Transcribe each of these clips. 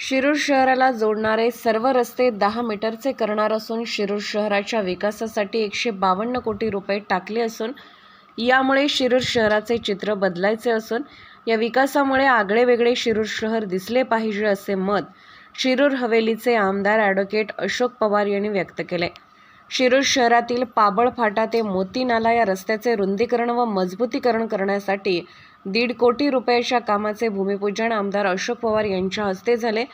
शिरूर शहराला जोडणारे सर्व रस्ते दहा मीटरचे करणार असून शिरूर शहराच्या विकासासाठी एकशे बावन्न कोटी रुपये टाकले असून यामुळे शिरूर शहराचे चित्र बदलायचे असून या विकासामुळे आगळेवेगळे शिरूर शहर दिसले पाहिजे असे मत शिरूर हवेलीचे आमदार ॲडव्होकेट अशोक पवार यांनी व्यक्त केले. शिरूर शहरातील पाबळ फाटा ते मोती नाला या रस्त्याचे रुंदीकरण व मजबूतीकरण करण्यासाठी दीड कोटी रुपयाच्या कामाचे भूमिपूजन आमदार अशोक पवार यांच्या हस्ते झाले.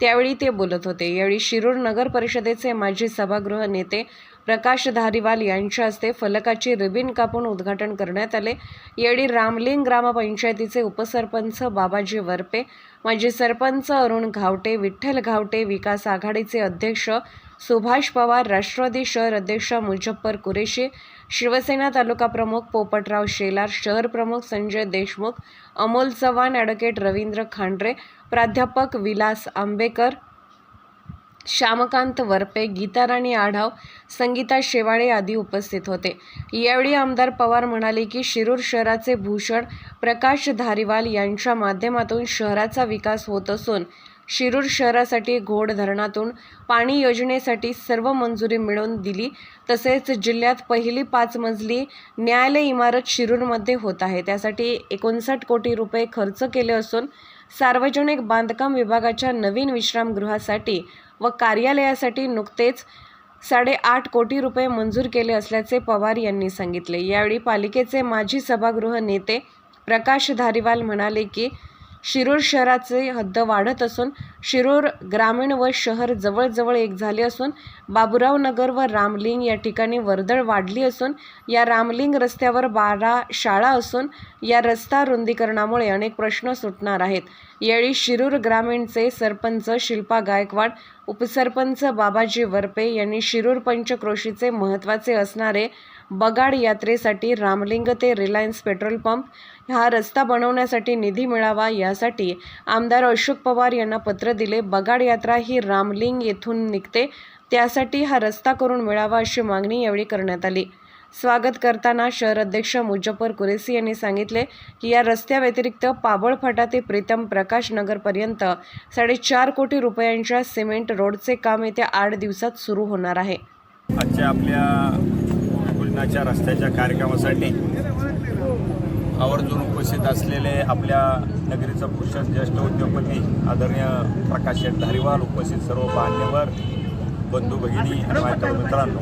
त्यावेळी ते बोलत होते. यावेळी शिरूर नगर परिषदेचे माजी सभागृह नेते प्रकाश धारीवाल यांच्या हस्ते फलकाची रिबिन कापून उद्घाटन करण्यात आले. यावेळी रामलिंग ग्रामपंचायतीचे उपसरपंच बाबाजी वरपे माजी सरपंच अरुण घावटे विठ्ठल घावटे विकास आघाडीचे अध्यक्ष सुभाष पवार राष्ट्रवादी शहर अध्यक्ष मुजफ्फर कुरेशी शिवसेना तालुका प्रमुख पोपटराव शेलार शहर प्रमुख संजय देशमुख अमोल चव्हाण ॲडव्होकेट रवींद्र खांडरे प्राध्यापक विलास आंबेकर श्यामकांत वरपे गीताराणी आढाव संगीता शेवाळे आदी उपस्थित होते. यावेळी आमदार पवार म्हणाले की शिरूर शहराचे भूषण प्रकाश धारीवाल यांच्या माध्यमातून शहराचा विकास होत असून शिरूर शहरासाठी घोड धरणातून पाणी योजनेसाठी सर्व मंजुरी मिळवून दिली. तसेच जिल्ह्यात पहिली पाच मजली न्यायालय इमारत शिरूरमध्ये होत आहे. त्यासाठी एकोणसाठ कोटी रुपये खर्च केले असून सार्वजनिक बांधकाम विभागाच्या नवीन विश्रामगृहासाठी व कार्यालयासाठी नुकतेच साडेआठ कोटी रुपये मंजूर केले असल्याचे पवार यांनी सांगितले. यावेळी पालिकेचे माजी सभागृह नेते प्रकाश धारीवाल म्हणाले की शिरूर शहराचे हद्द वाढत असून शिरूर ग्रामीण व शहर जवळजवळ एक झाले असून बाबुराव नगर व रामलिंग या ठिकाणी वर्दळ वाढली असून या रामलिंग रस्त्यावर बारा शाळा असून या रस्ता रुंदीकरणामुळे अनेक प्रश्न सुटणार आहेत. यावेळी शिरूर ग्रामीणचे सरपंच शिल्पा गायकवाड उपसरपंच बाबाजी वरपे यांनी शिरूर पंचक्रोशीचे महत्त्वाचे असणारे बगाड यात्रेसाठी रामलिंग ते रिलायन्स पेट्रोल पंप. हा रस्ता बनवण्यासाठी निधी मिळावा यासाठी आमदार अशोक पवार यांना पत्र दिले बगाड यात्रा ही रामलिंग येथून निघते त्यासाठी हा रस्ता करून मिळावा अशी मागणी यावेळी करण्यात आली. स्वागत करताना शहर अध्यक्ष मुजफ्फर कुरेसी यांनी सांगितले की या रस्त्याव्यतिरिक्त पाबळफाटा ते प्रीतम प्रकाश नगरपर्यंत साडेचार कोटी रुपयांच्या सिमेंट रोडचे काम येत्या आठ दिवसात सुरू होणार आहे. आजच्या आपल्या भोजनाच्या रस्त्याच्या कार्यक्रमासाठी आवर्जून उपस्थित असलेले आपल्या नगरीचं पुरुष ज्येष्ठ उद्योगपती आदरणीय प्रकाश शेठ धारीवाल उपस्थित सर्व मान्यवर बंधू भगिनी आणि माझ्या मित्रांनो.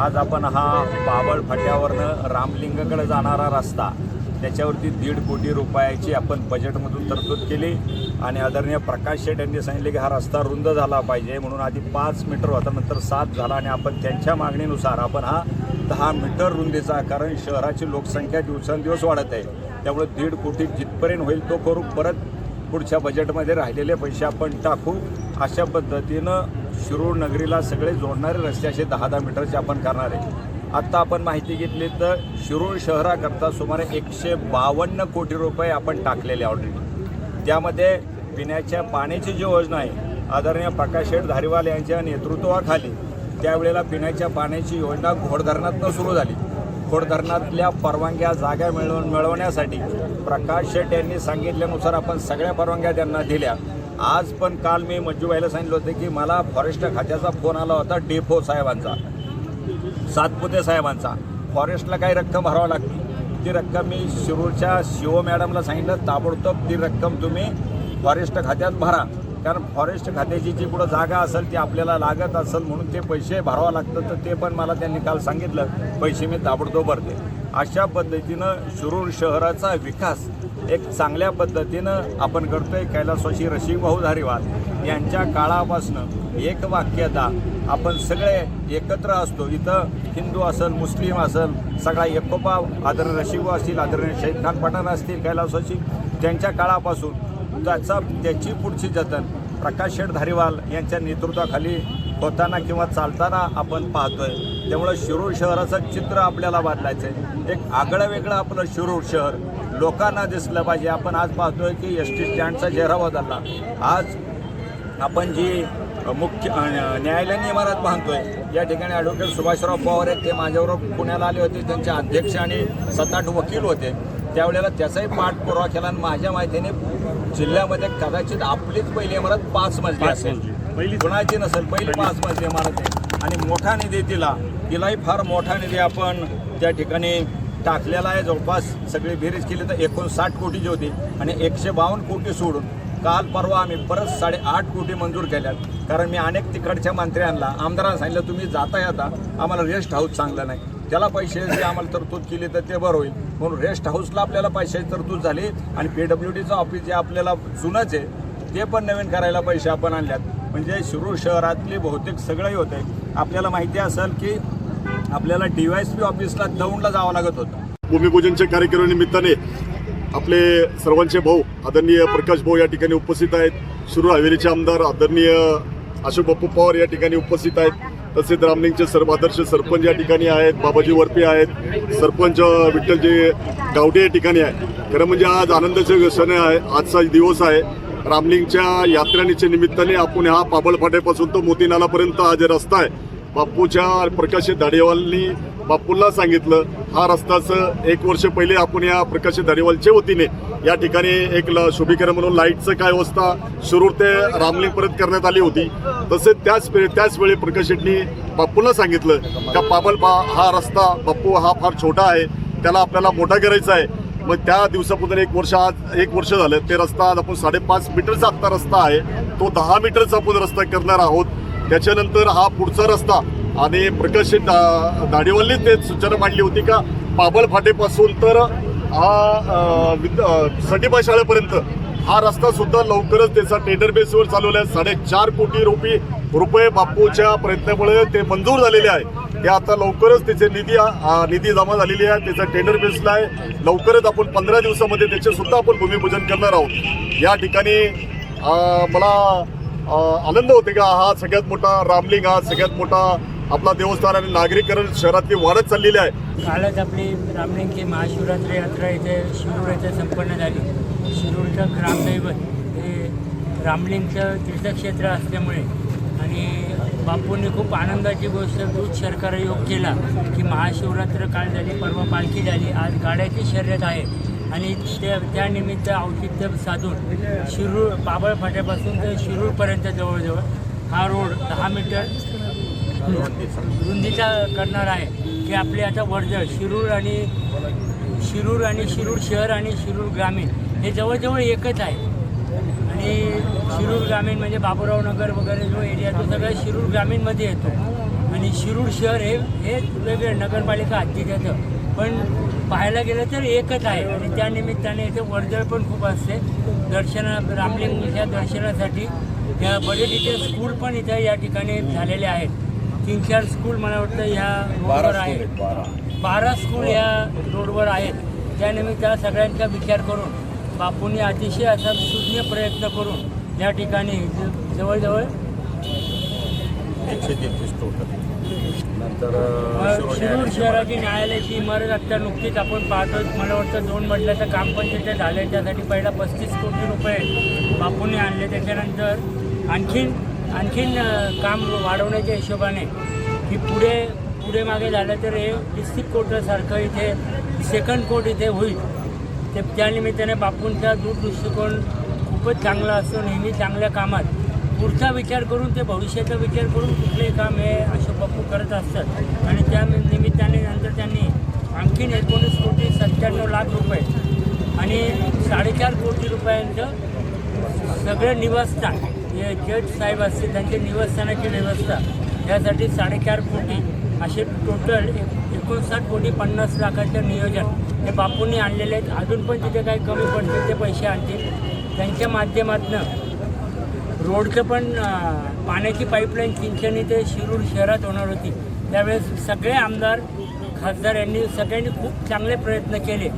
आज आपण हा पाबळ फाट्यावरनं रामलिंगाकडे जाणारा रस्ता त्याच्यावरती दीड कोटी रुपयाची आपण बजेटमधून तरतूद केली आणि आदरणीय प्रकाश शेठ यांनी सांगितले की हा रस्ता रुंद झाला पाहिजे म्हणून आधी पाच मीटर होता नंतर सात झाला आणि आपण त्यांच्या मागणीनुसार आपण हा दहा मीटर रुंदीचा कारण शहराची लोकसंख्या दिवसेंदिवस वाढत आहे. त्यामुळे दीड कोटी जिथपर्यंत होईल तो करू. परत पुढच्या बजेटमध्ये राहिलेले पैसे आपण टाकू. अशा पद्धतीनं शिरूर नगरीला सगळे जोडणारे रस्ते असे दहा दहा मीटरचे आपण करणार आहे. आत्ता आपण माहिती घेतली तर शिरूर शहराकरता सुमारे एकशे बावन्न कोटी रुपये आपण टाकलेले ऑलरेडी त्यामध्ये पिण्याच्या पाण्याची जी योजना आहे आदरणीय प्रकाश शेठ धारीवाल यांच्या नेतृत्वाखाली त्यावेळेला पिण्याच्या पाण्याची योजना घोडधरणातनं सुरू झाली. घोडधरणातल्या परवानग्या जागा मिळवून मिळवण्यासाठी प्रकाश शेट यांनी सांगितल्यानुसार आपण सगळ्या परवानग्या त्यांना दिल्या. आज पण काल मी मंजूबाईला सांगितलं होतं की मला फॉरेस्ट खात्याचा फोन आला होता डेफो साहेबांचा. सातपुते साहेबांचा. फॉरेस्टला काही रक्कम भरावं लागते ती रक्कम मी शिरूरच्या शिव मॅडमला सांगितलं ताबडतोब ती रक्कम तुम्ही फॉरेस्ट खात्यात भरा. कारण फॉरेस्ट खात्याची जी कुठं जागा असेल ती आपल्याला लागत असेल म्हणून ते पैसे भरावं लागतं तर ते पण मला त्यांनी काल सांगितलं. पैसे मी ताबडतोब भरते. अशा पद्धतीनं शिरूर शहराचा विकास एक चांगल्या पद्धतीनं आपण करतोय. आहे कैलासवाशी भाऊ धारीवाल यांच्या काळापासनं एक वाक्यता आपण सगळे एकत्र असतो. इथं हिंदू असेल मुस्लिम असेल सगळा एकोपा आदरणीय रशिकभाऊ असतील आदरणीय शहीद खान पठाण असतील कैलासवाशी त्यांच्या काळापासून त्याचा त्याची पुढची जतन प्रकाश शेठ धारीवाल यांच्या नेतृत्वाखाली होताना किंवा चालताना आपण पाहतोय. त्यामुळं शिरूर शहराचं चित्र आपल्याला बदलायचं आहे एक आगळं वेगळं आपलं शिरूर शहर लोकांना दिसलं पाहिजे. आपण आज पाहतोय की एस टी स्टँडचा चेहरा बदलला. आज आपण जी मुख्य न्यायालयीन इमारत बांधतोय या ठिकाणी ॲडव्होकेट सुभाषराव पवार आहेत. ते माझ्याबरोबर पुण्याला आले होते. त्यांचे अध्यक्ष आणि सात आठ वकील होते. त्यावेळेला त्याचाही पाठपुरावा केला आणि माझ्या माहितीने जिल्ह्यामध्ये कदाचित आपलीच पहिली इमारत पाच मजली असेल. कुणाची नसेल पहिली पाच मजली इमारत आहे. आणि मोठा निधी तिला तिलाही फार मोठा निधी आपण त्या ठिकाणी टाकलेला आहे. जवळपास सगळी बेरीज केली तर एकोणसाठ कोटीची होती आणि एकशे बावन्न कोटी सोडून काल परवा आम्ही परत साडेआठ कोटी मंजूर केल्यात. कारण मी अनेक तिकडच्या मंत्र्यांना आमदारांना सांगितलं तुम्ही जाता येता आम्हाला रेस्ट हाऊस चांगलं नाही. त्याला पैसे जे आम्हाला तरतूद केली तर ते बरं होईल. म्हणून रेस्ट हाऊसला आपल्याला पैशाची तरतूद झाली आणि पी डब्ल्यू डीचं ऑफिस जे आपल्याला जुनंच आहे ते पण नवीन करायला पैसे आपण आणल्यात. म्हणजे शिरूर शहरातली बहुतेक सगळंही होत आहे आपल्याला माहिती असेल की आपल्याला डी वाय एस पी ऑफिसला दौंडला जावं लागत होतं. भूमिपूजनच्या कार्यक्रमानिमित्ताने आपले सर्वांचे भाऊ आदरणीय प्रकाश भाऊ या ठिकाणी उपस्थित आहेत. शिरूर हवेलीचे आमदार आदरणीय अशोक बाप्पू पवार या ठिकाणी उपस्थित आहेत. तसेच रामलिंगचे सर्व आदर्श सरपंच या ठिकाणी आहेत बाबाजी वरपे आहेत सरपंच विठ्ठलजी गावडे या ठिकाणी आहे खरं म्हणजे आज आनंदाचे सण आहे आजचा दिवस आहे. रामलिंगच्या यात्रेच्या निमित्ताने आपण हा पाबळ फाट्यापासून तो मोतीनालापर्यंत हा जे रस्ता आहे बापूच्या प्रकाशित दाढेवालनी बापूंना सांगितलं हा रस्ताचं एक वर्ष पहिले आपण या प्रकाशित दाढेवालच्या वतीने या ठिकाणी एक ल- शुभीकरण म्हणून लाईटचं काय व्यवस्था शिरूर ते रामलिंगपर्यंत करण्यात आली होती. तसेच त्याच पे- त्याच वेळी प्रकाश शेट्टी बापूंना सांगितलं का बाबल बा हा रस्ता बापू हा फार छोटा आहे त्याला आपल्याला मोठा करायचा आहे. मग त्या दिवसापासून एक वर्ष आज एक वर्ष झालं ते रस्ता आज आपण साडेपाच मीटरचा आत्ता रस्ता आहे तो दहा मीटरचा आपण रस्ता करणार आहोत. त्याच्यानंतर हा पुढचा रस्ता आणि प्रकाश दा- ते सूचना मांडली होती का पाबळ फाटेपासून तर हा विद- सटीबा शाळेपर्यंत हा रस्ता सुद्धा लवकरच त्याचा टेंडर बेसवर चालवला आहे. साडेचार कोटी रुपये रुपये बापूच्या प्रयत्नामुळे ते मंजूर झालेले आहे. ते आता लवकरच त्याचे निधी निधी जमा झालेली आहे. त्याचा टेंडर बेसला आहे. लवकरच आपण पंधरा दिवसामध्ये त्याचे सुद्धा आपण भूमिपूजन करणार आहोत. या ठिकाणी मला आनंद होते का हा सगळ्यात मोठा रामलिंग हा सगळ्यात मोठा आपला देवस्थान आणि नागरीकरण शहरातली वाढत चाललेली आहे. कालच आपली रामलिंगची महाशिवरात्री यात्रा इथे शिरूर येथे संपन्न झाली. शिरूरचं ग्रामदैवत हे रामलिंगचं तीर्थक्षेत्र असल्यामुळे आणि बापूंनी खूप आनंदाची गोष्ट दूध सरकार योग केला की महाशिवरात्र काल झाली परवा पालखी झाली. आज गाड्याची शर्यत आहे. आणि त्या त्यानिमित्त औचित्य साधून शिरूर बाबळ फाट्यापासून ते शिरूरपर्यंत जवळजवळ हा रोड दहा मीटर रुंदीचा करणार आहे की आपले आता वर्जळ शिरूर आणि शिरूर आणि शिरूर शहर आणि शिरूर ग्रामीण हे जवळजवळ एकच आहे. आणि शिरूर ग्रामीण म्हणजे बाबूराव नगर वगैरे जो एरिया तो सगळा शिरूर ग्रामीणमध्ये येतो. आणि शिरूर शहर हे हे वेगळे नगरपालिका हद्दीत येतं. पण पाहायला गेलं तर एकच आहे. आणि त्यानिमित्ताने इथे वर्दळ पण खूप असते. दर्शना रामलिंगच्या दर्शनासाठी बरेच इथे स्कूल पण इथे या ठिकाणी झालेले आहेत. तीन चार स्कूल मला वाटतं ह्या रोडवर आहेत बारा. स्कूल या रोडवर आहेत. त्यानिमित्त सगळ्यांचा विचार करून बापूंनी अतिशय असा सुज्ञ प्रयत्न करून या ठिकाणी जवळजवळ एकशे तेहतीस टोटल नंतर अ, अ, शिरोळ शिरूर शहराची न्यायालयाची इमारत आता नुकतीच आपण पाहतो मला वाटतं दोन मजल्याचं काम पण तिथे झालं त्यासाठी पहिला पस्तीस कोटी रुपये बापूंनी आणले. त्याच्यानंतर आणखीन आणखीन काम वाढवण्याच्या हिशोबाने की पुढे पुढे मागे झालं तर हे डिस्ट्रिक्ट कोर्टासारखं इथे सेकंड कोर्ट इथे होईल. ते त्यानिमित्ताने बापूंचा दूरदृष्टिकोन खूपच चांगला असतो नेहमी चांगल्या कामात. पुढचा विचार करून ते भविष्याचा विचार करून कुठलेही काम हे अशोक बापू करत असतात. आणि त्या निमित्ताने नंतर त्यांनी आणखीन एकोणीस कोटी सत्त्याण्णव लाख रुपये आणि साडेचार कोटी रुपयांचं सगळं निवासस्थान जे जज साहेब असतील त्यांच्या निवासस्थानाची व्यवस्था. यासाठी साडेचार कोटी असे टोटल एकोणसाठ कोटी पन्नास लाखाचं नियोजन हे बापूंनी आणलेले आहेत. अजून पण तिथे काही कमी पडतील ते पैसे आणतील. त्यांच्या माध्यमातनं रोडचं पण पाण्याची पाईपलाईन चिंचणी ते शिरूर शहरात होणार होती. त्यावेळेस सगळे आमदार खासदार यांनी सगळ्यांनी खूप चांगले प्रयत्न केले.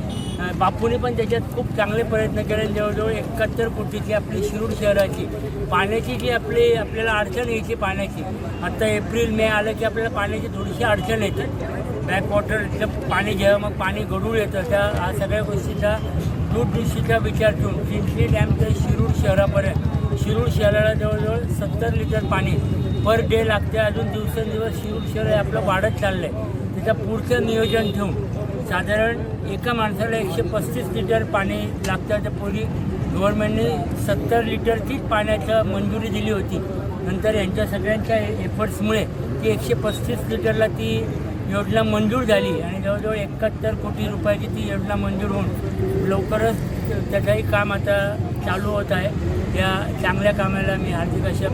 बापूने पण त्याच्यात खूप चांगले प्रयत्न केले. जवळजवळ एकाहत्तर कोटीची आपली शिरूर शहराची पाण्याची जी आपली आपल्याला अडचण यायची पाण्याची. आता एप्रिल मे आलं की आपल्याला पाण्याची थोडीशी अडचण येते. बॅकवॉटरचं पाणी जेव्हा मग पाणी गडूळ येतं त्या हा सगळ्या गोष्टीचा दूरदृष्टीचा विचार ठेवून चिंचणी डॅम ते शिरूर शहरापर्यंत. शिरूर शहराला जवळजवळ सत्तर लिटर पाणी पर डे लागते. अजून दिवसेंदिवस शिरूर शहर हे आपलं वाढत चाललं आहे त्याचं पुढचं नियोजन ठेवून साधारण एका माणसाला एकशे पस्तीस लिटर पाणी लागतं. तर पूर्वी गव्हर्नमेंटने सत्तर लिटरचीच पाण्याचं मंजुरी दिली होती. नंतर यांच्या सगळ्यांच्या एफर्ट्समुळे ती एकशे पस्तीस लिटरला ती योजना मंजूर झाली आणि जवळजवळ एकाहत्तर कोटी रुपयाची ती योजना मंजूर होऊन लवकरच त्याचंही काम आता चालू होत आहे. या चांगल्या कामाला मी हार्दिक अशा